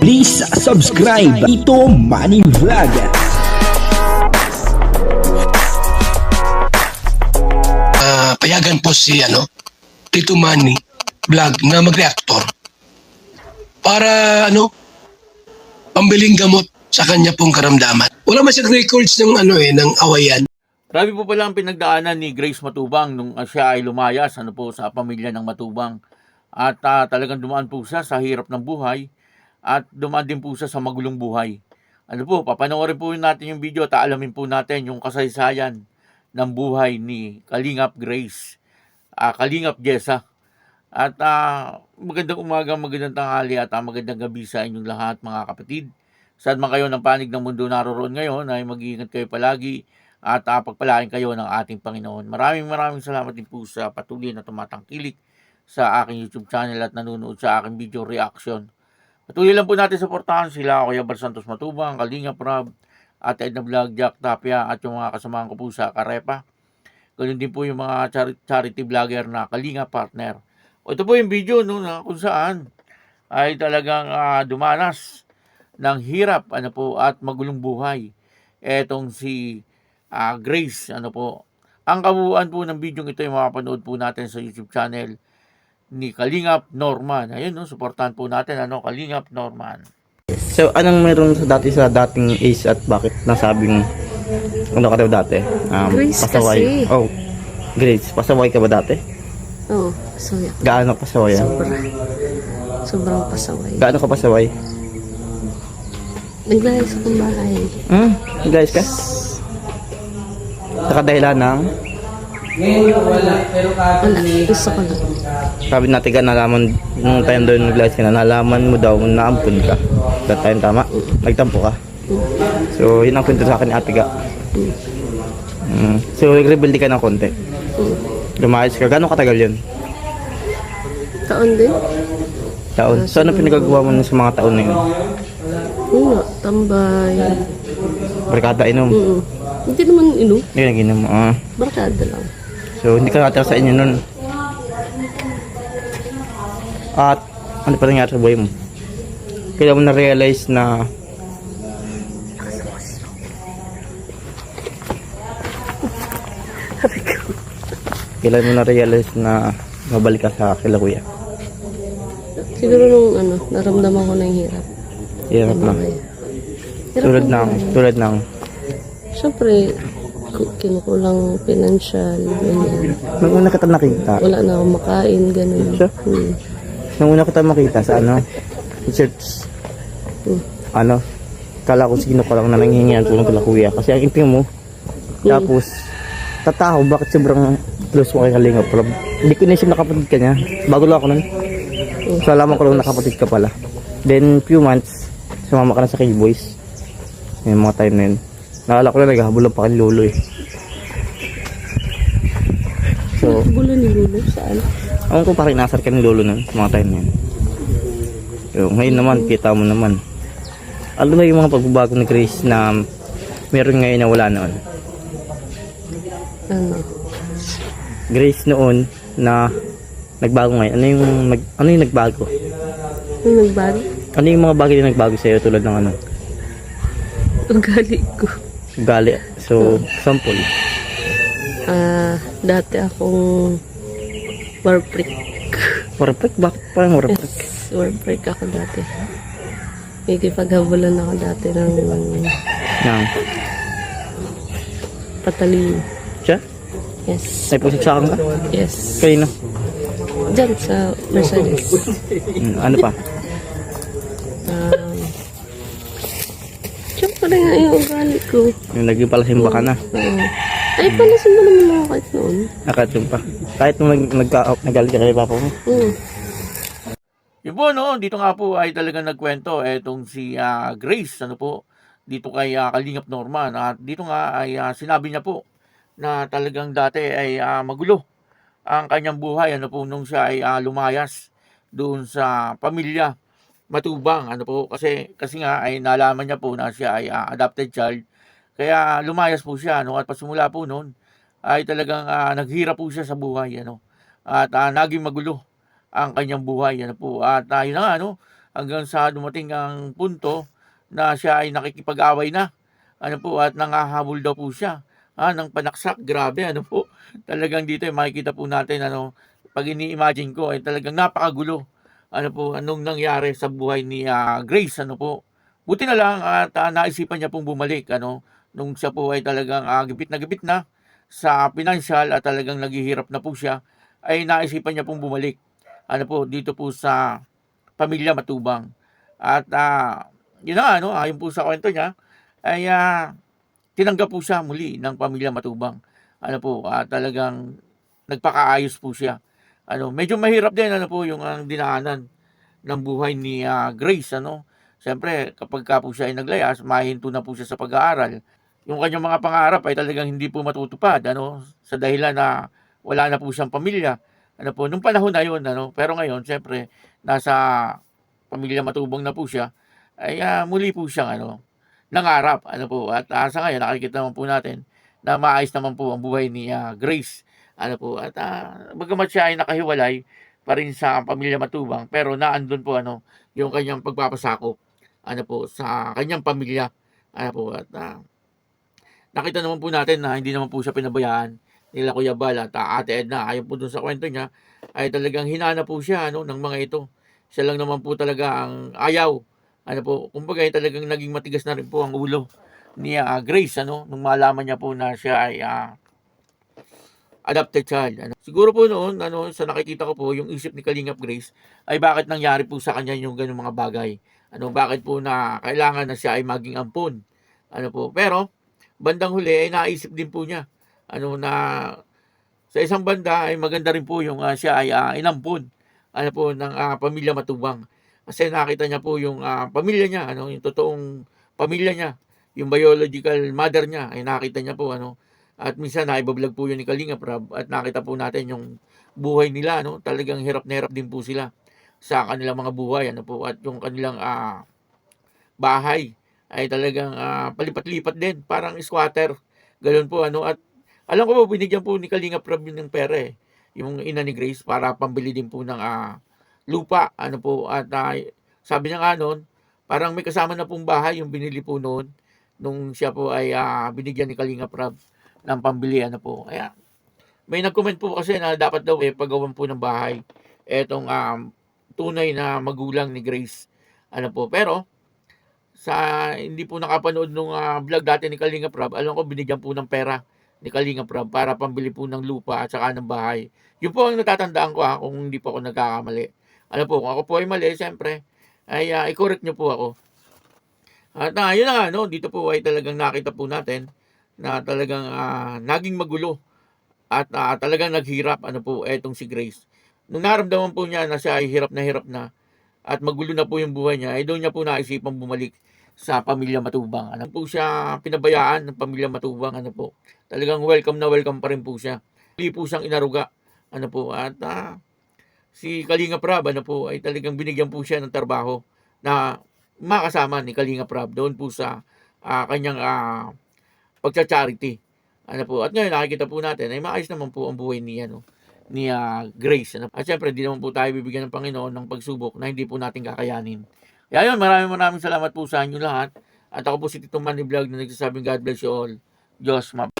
Please subscribe Ito Money Vlog. Ah, payagan po si ano, Tito Manny vlog na mag-reactor para ano, pambiling gamot sa kanya pong karamdaman. Wala man siyang records ng ano eh, ng awayan. Grabe po pala ang pinagdaanan ni Grace Matubang nung ah, siya ay lumayas ano po, sa pamilya ng Matubang. At ah, talagang dumaan po siya sa hirap ng buhay at dumaan din po siya sa magulong buhay. Ano po, papanoorin po natin yung video at alamin po natin yung kasaysayan ng buhay ni Kalingap Grace, ah, Kalingap Jessa. At ah, magandang umaga, magandang tanghali at ah, magandang gabi sa inyong lahat mga kapatid. Saan man kayo ng panig ng mundo naroon ngayon ay mag-iingat kayo palagi at uh, pagpalain kayo ng ating Panginoon. Maraming maraming salamat din po sa patuloy na tumatangkilik sa aking YouTube channel at nanonood sa aking video reaction. Patuloy lang po natin suportahan sila Kuya Bar Santos Matubang, Kalinga Prab, at Edna Vlog, Jack Tapia at yung mga kasamahan ko po sa Karepa. Ganun din po yung mga chari- charity vlogger na Kalinga Partner. O ito po yung video no, na kung saan ay talagang ah, dumanas ng hirap ano po at magulong buhay. Etong si ah, Grace ano po. Ang kabuuan po ng video ito ay mapapanood po natin sa YouTube channel ni Kalingap Norman. Ayun no, suportahan po natin ano Kalingap Norman. So, anong meron sa dati sa dating Ace at bakit nasabing ano ka daw dati? Um, Grace pasaway. kasi. Oh, Grace. Pasaway ka ba dati? Oo, pasaway ako. Gaano ka pasaway? ah? Sobra. Sobrang pasaway. Gaano ka pasaway? Naglayas akong bahay. Hmm? Guys ka? Nakadahilan ng Wala, gusto ko lang. sabi natin ka nalaman nung time doon nag-live ka na nalaman mo daw na naampun ka. That time tama? Nagtampo ka. So, yun ang kwento sa akin ni ate ka. Mm. So, nag-rebelde ka ng konti. Lumayas ka. Gano'ng katagal yun? Taon din. Taon. So, ano pinagagawa mo sa mga taon na yun? Oo nga, tambay. Barkada inom. Oo. Hindi naman ino. Yun ang inom. Ah. Barkada lang. So, hindi ka natira sa inyo nun. At, ano pa nangyari sa buhay mo? Kailan mo na-realize na Kailan mo na-realize na mabalik ka sa kila kuya? Siguro nung ano, naramdaman ko ng hirap. Hirap na. Hirap Tulad ng tulad ng, Siyempre, kinukulang financial, ganyan. nung una kita nakita, Wala na akong makain, ganun. Siya? Hmm. nung una kita makita sa ano, church, Hmm. ano, kala ko sino ka lang na nanghihingi ng tulong kila kuya. Kasi ang ipin mo, tapos, tataho, bakit sobrang close mo kay Kalinga Prab? Hindi ko naisip na kapatid ka niya. Bago lang ako nun. So, alam ko lang na kapatid ka pala. Then, few months, sumama ka na sa K-Boys. Yung mga time na yun. Naalala ko na naghahabol pa kay Lolo eh. So, Gulo ni Lolo, saan? Ako ko parang nasar ka ni Lolo nun, mga time na yun. So, ngayon naman, kita mo naman. Ano ba yung mga pagbabago ni Grace na meron ngayon na wala noon? Ano? Grace noon na nagbago ngayon. Ano yung, nag, ano yung nagbago? Nung nagbago? Ano yung mga bagay na nagbago sa'yo tulad ng ano? Ugali ko. Ugali. So, sample. Ah, dati akong warprick. Warpek? Bakit parang warpek? Yes, warprick ako dati. May kipaghabulan ako dati ng Nang, patalino. siya? Yes. May pusaksakan ka? Yes. Kanino? Diyan sa Mercedes. Hmm, ano pa? Ko. Yung naging pala simba ka na. Oo. Ay, palasin mo naman ako kahit noon. Nakatyung pa. Kahit nung nag, nagka, nagalit ka kay papa mo. Oo. Yun po, no, dito nga po ay talagang nagkwento etong si ah, Grace, ano po, dito kay ah, Kalingap Norman. At dito nga ay ah, sinabi niya po na talagang dati ay ah, magulo ang kanyang buhay, ano po, nung siya ay ah, lumayas doon sa pamilya matubang, ano po, kasi, kasi nga ay nalaman niya po na siya ay ah, adopted child. Kaya lumayas po siya, no, at pasimula po noon ay talagang ah, naghirap po siya sa buhay, ano, at ah, naging magulo ang kanyang buhay. Ano po. At uh, yun na nga, ano, hanggang sa dumating ang punto na siya ay nakikipag-away na. Ano po, at nangahabol daw po siya. Ah, ng panaksak, grabe, ano po. Talagang dito, eh, makikita po natin, ano, pag ini-imagine ko, ay talagang napakagulo. Ano po, anong nangyari sa buhay ni ah, Grace, ano po. Buti na lang at ah, naisipan niya pong bumalik, ano, nung siya po ay talagang ah, gipit na gipit na sa financial at talagang naghihirap na po siya, ay naisipan niya pong bumalik. Ano po, dito po sa pamilya Matubang. At ah, yun na ano, ayon po sa kwento niya, ay ah, tinanggap po siya muli ng pamilya Matubang. Ano po, ah, talagang nagpakaayos po siya. Ano, medyo mahirap din ano po yung ang dinaanan ng buhay ni ah, Grace ano. Siyempre, kapag ka po siya ay naglayas, mahinto na po siya sa pag-aaral. Yung kanyang mga pangarap ay talagang hindi po matutupad ano? Sa dahilan na wala na po siyang pamilya. Ano po, nung panahon na yun ano, pero ngayon siyempre nasa pamilya matubang na po siya ay ah, muli po siyang ano nangarap ano po? At ah, sa ngayon nakikita naman po natin na maayos naman po ang buhay ni ah, Grace ano po? At ah, bagamat siya ay nakahiwalay pa rin sa pamilya matubang pero naandun po ano yung kanyang pagpapasakop ano po sa kanyang pamilya ano po? At ah, nakita naman po natin na hindi naman po siya pinabayaan nila Kuya Bal at ah, Ate Edna ayon po dun sa kwento niya ay talagang hinana po siya ano ng mga ito siya lang naman po talaga ang ayaw ano po kumbaga ay talagang naging matigas na rin po ang ulo ni ah, Grace ano nung malaman niya po na siya ay ah, adopted child. Ano. Siguro po noon, ano, sa nakikita ko po, yung isip ni Kalingap Grace, ay bakit nangyari po sa kanya yung ganung mga bagay. Ano, bakit po na kailangan na siya ay maging ampon. Ano po, pero, bandang huli, ay naisip din po niya, ano, na sa isang banda ay maganda rin po yung ah, siya ay ah, inampon ano po ng ah, pamilya matubang. Kasi nakita niya po yung ah, pamilya niya ano yung totoong pamilya niya yung biological mother niya ay nakita niya po ano. At minsan naibablog po yun ni Kalinga Prab at nakita po natin yung buhay nila no talagang hirap na hirap din po sila sa kanilang mga buhay ano po at yung kanilang ah, bahay ay talagang ah, palipat-lipat din parang squatter ganun po ano at alam ko po binigyan po ni Kalinga Prab ng pera eh yung ina ni Grace para pambili din po ng ah, lupa ano po at ah, sabi niya nga noon parang may kasama na pong bahay yung binili po noon nung siya po ay ah, binigyan ni Kalinga Prab ng pambili ano po. Kaya may nag-comment po kasi na dapat daw eh pagawan po ng bahay etong um, tunay na magulang ni Grace. Ano po. Pero sa hindi po nakapanood nung ah, vlog dati ni Kalinga Prab, alam ko binigyan po ng pera ni Kalinga Prab para pambili po ng lupa at saka ng bahay. Yun po ang natatandaan ko ha, kung hindi po ako nagkakamali. Ano po, kung ako po ay mali, siyempre, ay ah, i-correct nyo po ako. At uh, yun na nga, no, dito po ay talagang nakita po natin na talagang ah, naging magulo at ah, talagang naghirap ano po etong si Grace. Nung naramdaman po niya na siya ay hirap na hirap na at magulo na po yung buhay niya, ay doon niya po naisipang bumalik sa pamilya Matubang. Ano po siya pinabayaan ng pamilya Matubang, ano po. Talagang welcome na welcome pa rin po siya. Hindi po siyang inaruga, ano po. At ah, si Kalinga Prab, ano po, ay talagang binigyan po siya ng trabaho na makasama ni Kalinga Prab doon po sa ah, kanyang ah, pagcha-charity. Ano po. At ngayon nakikita po natin ay maayos naman po ang buhay ni ano ni ah, Grace. Ano? At syempre, di naman po tayo bibigyan ng Panginoon ng pagsubok na hindi po natin kakayanin. Kaya yun, maraming maraming salamat po sa inyo lahat. At ako po si Tito Manny Vlog na nagsasabing God bless you all. Diyos ma